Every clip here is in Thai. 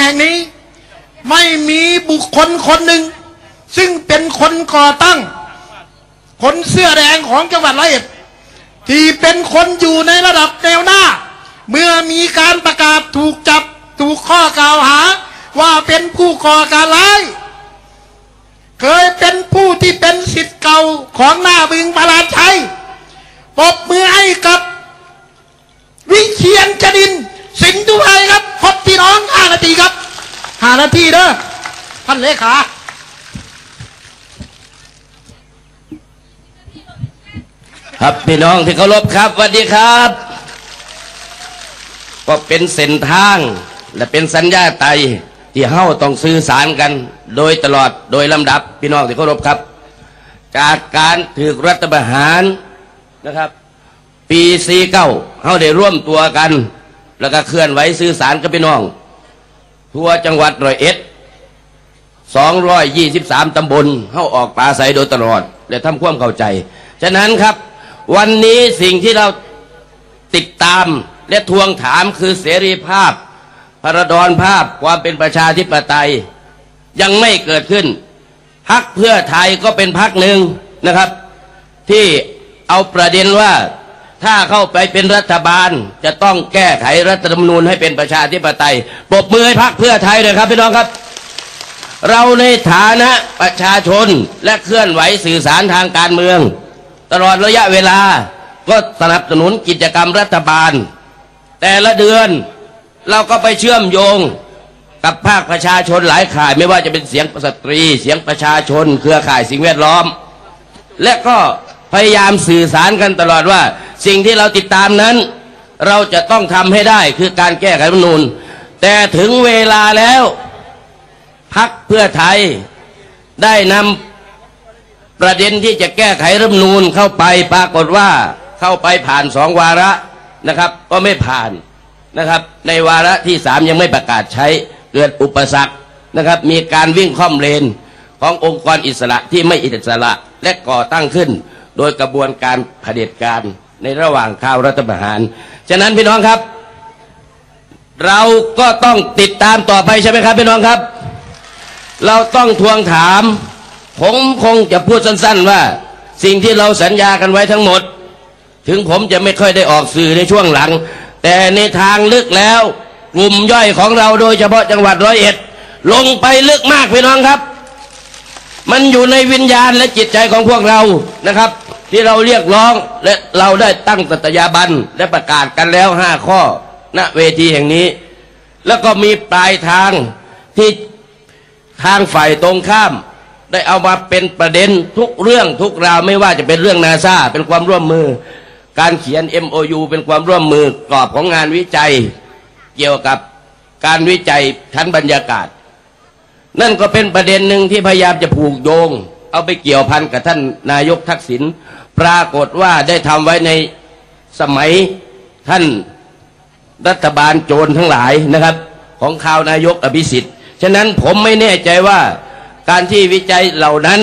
แห่งนี้ ไม่มีบุคคลคนหนึ่ง ซึ่งเป็นคนก่อตั้ง คนเสื้อแดงของจังหวัดร้อยเอ็ดที่เป็นคนอยู่ในระดับแนวหน้า เมื่อมีการประกาศถูกจับถูกข้อกล่าวหา ว่าเป็นผู้ก่อการร้ายเคยเป็นผู้ที่เป็นสิทธิ์เก่าของหน้าบึงประหลาดชัยปบมือให้กับ วิเชียนจดิน สินทุไทยครับพบพี่น้องห้านาทีครับ ห้านาทีเด้อท่านเลขาครับพี่น้องที่เคารพครับสวัสดีครับ ก็เป็นเส้นทาง และเป็นสัญญาไตที่เฮ้าต้องสื่อสารกัน โดยตลอดโดยลำดับ พี่น้องที่เคารพครับ จากการถือรัฐประหารนะครับ ปีสี่เก้าเฮาได้ร่วมตัวกัน แล้วก็เคลื่อนไหวสื่อสารกับพี่น้อง ทั่วจังหวัดร้อยเอ็ด223ตำบลเข้าออกปลาใสโดยตลอดและทำความเข้าใจ ฉะนั้นครับ วันนี้สิ่งที่เราติดตามและทวงถามคือเสรีภาพพระดอนภาพความเป็นประชาธิปไตย ยังไม่เกิดขึ้นพักเพื่อไทยก็เป็นพักหนึ่งนะครับ ที่เอาประเด็นว่า ถ้าเข้าไปเป็นรัฐบาล จะต้องแก้ไขรัฐธรรมนูญให้เป็นประชาธิปไตยปรบมือให้พักเพื่อไทยเลยครับพี่น้องครับ เราในฐานะประชาชนและเคลื่อนไหวสื่อสารทางการเมือง ตลอดระยะเวลาก็สนับสนุนกิจกรรมรัฐบาล แต่ละเดือนเราก็ไปเชื่อมโยงกับภาคประชาชนหลายข่าย ไม่ว่าจะเป็นเสียงสตรี เสียงประชาชน เครือข่ายสิ่งแวดล้อม และก็ พยายามสื่อสารกันตลอดว่า สิ่งที่เราติดตามนั้น เราจะต้องทำให้ได้คือการแก้ไขรัฐมนูญแต่ถึงเวลาแล้วพักเพื่อไทยได้นำประเด็นที่จะแก้ไขรัฐมนูญเข้าไปปรากฏว่าเข้าไปผ่านสองวาระนะครับ ก็ไม่ผ่านนะครับ ในวาระที่สามยังไม่ประกาศใช้เกิดอุปสรรคนะครับ มีการวิ่งค่อมเลนขององค์กรอิสระที่ไม่อิสระและก่อตั้งขึ้น โดยกระบวนการเผด็จการในระหว่างข้าวรัฐประหาร ฉะนั้นพี่น้องครับ เราก็ต้องติดตามต่อไปใช่ไหมครับพี่น้องครับ เราต้องทวงถาม ผมคงจะพูดสั้น ๆ ว่า สิ่งที่เราสัญญากันไว้ทั้งหมด ถึงผมจะไม่ค่อยได้ออกสื่อในช่วงหลัง แต่ในทางลึกแล้วกลุ่มย่อยของเราโดยเฉพาะจังหวัดร้อยเอ็ด ลงไปลึกมากพี่น้องครับ มันอยู่ในวิญญาณและจิตใจของพวกเรานะครับ ที่เราเรียกร้องและเราได้ตั้งสัตยาบันและประกาศกันแล้วห้าข้อ ณเวทีแห่งนี้ แล้วก็มีปลายทางที่ทางฝ่ายตรงข้าม ได้เอามาเป็นประเด็นทุกเรื่องทุกราวไม่ว่าจะเป็นเรื่องนาซาเป็นความร่วมมือ การเขียน MOU เป็นความร่วมมือกรอบของงานวิจัย เกี่ยวกับการวิจัยชั้นบรรยากาศ นั่นก็เป็นประเด็นหนึ่งที่พยายามจะผูกโยง เอาไปเกี่ยวพันกับท่านนายกทักษิณ ปรากฏว่าได้ทำไว้ในสมัยท่านรัฐบาลโจรทั้งหลายนะครับ ของข่าวนายกอภิสิทธิ์ ฉะนั้นผมไม่แน่ใจว่าการที่วิจัยเหล่านั้น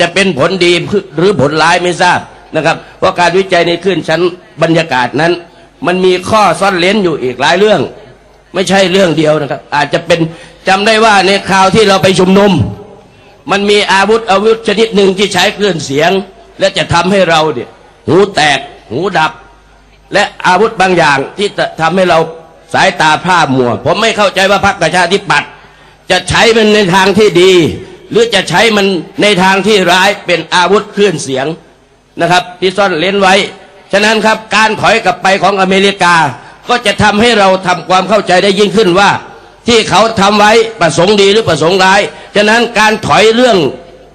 จะเป็นผลดีหรือผลร้ายไม่ทราบนะครับเพราะการวิจัยในคลื่นชั้นบรรยากาศนั้น มันมีข้อซ่อนเลนอยู่อีกหลายเรื่อง ไม่ใช่เรื่องเดียวนะครับ อาจจะเป็นจำได้ว่าในคราวที่เราไปชุมนุม มันมีอาวุธอาวุธชนิดหนึ่งที่ใช้คลื่นเสียง และจะทำให้เราเนี่ยหูแตกหูดับ และอาวุธบางอย่างที่จะทำให้เราสายตาพร่ามัว ผมไม่เข้าใจว่าพรรคประชาธิปัตย์จะใช้มันในทางที่ดี หรือจะใช้มันในทางที่ร้ายเป็นอาวุธเคลื่อนเสียงนะครับ ที่ซ่อนเลนไว้ ฉะนั้นครับการถอยกลับไปของอเมริกา ก็จะทำให้เราทำความเข้าใจได้ยิ่งขึ้นว่า ที่เขาทำไว้ประสงค์ดีหรือประสงค์ร้าย ฉะนั้นการถอยเรื่อง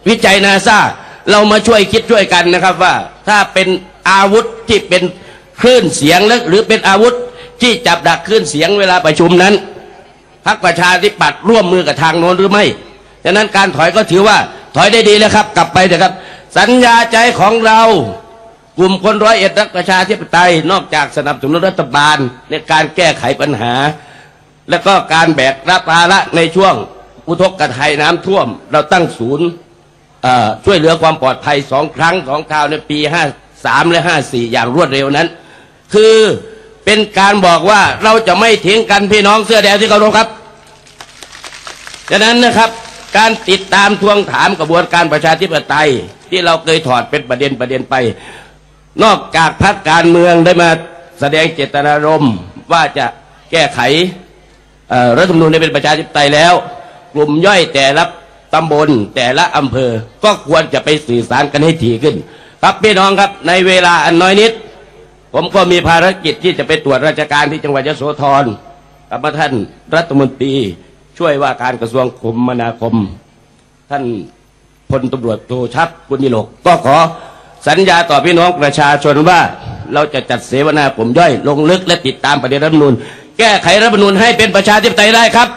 วิจัยนาซา เรามาช่วยคิดช่วยกันนะครับว่า ถ้าเป็นอาวุธที่เป็นคลื่นเสียงหรือเป็นอาวุธที่จับดักคลื่นเสียงเวลาประชุมนั้นพรรคประชาธิปัตย์ร่วมมือกับทางโน้นหรือไม่ฉะนั้นการถอยก็ถือว่าถอยได้ดีแล้วครับ กลับไปเถอะครับ สัญญาใจของเรากลุ่มคนร้อยเอ็ดรักประชาธิปไตยนอกจากสนับสนุนรัฐบาลในการแก้ไขปัญหา และก็การแบกรับภาระในช่วงอุทกภัยน้ำท่วม เราตั้งศูนย์ ช่วยเหลือความปลอดภัยสองครั้งสองคราวในปีห้าสามและห้าสี่อย่างรวดเร็วนั้น คือเป็นการบอกว่าเราจะไม่ทิ้งกันพี่น้องเสื้อแดงที่เคารพครับฉะนั้นนะครับการติดตามทวงถามกระบวนการประชาธิปไตย ที่เราเคยถอดเป็นประเด็นประเด็นไป นอกจากพรรคการเมืองได้มาแสดงเจตนารมณ์ว่าจะแก้ไขรัฐธรรมนูญให้เป็นประชาธิปไตยแล้ว กลุ่มย่อยแต่ละ ตำบลแต่ละอำเภอ ก็ควรจะไปสื่อสารกันให้ถี่ขึ้น ครับพี่น้องครับในเวลาอันน้อยนิด ผมก็มีภารกิจที่จะไปตรวจราชการที่จังหวัดยโสธรกับท่านรัฐมนตรีช่วยว่าการกระทรวงคมนาคม ท่านพลตำรวจโทชัดบุญยิโลก ก็ขอสัญญาต่อพี่น้องประชาชนว่าเราจะจัดเสวนาผมย่อย ลงลึกและติดตามประเด็นรัฐมนูญแก้ไขรัฐมนูญให้เป็นประชาธิปไตยได้ครับ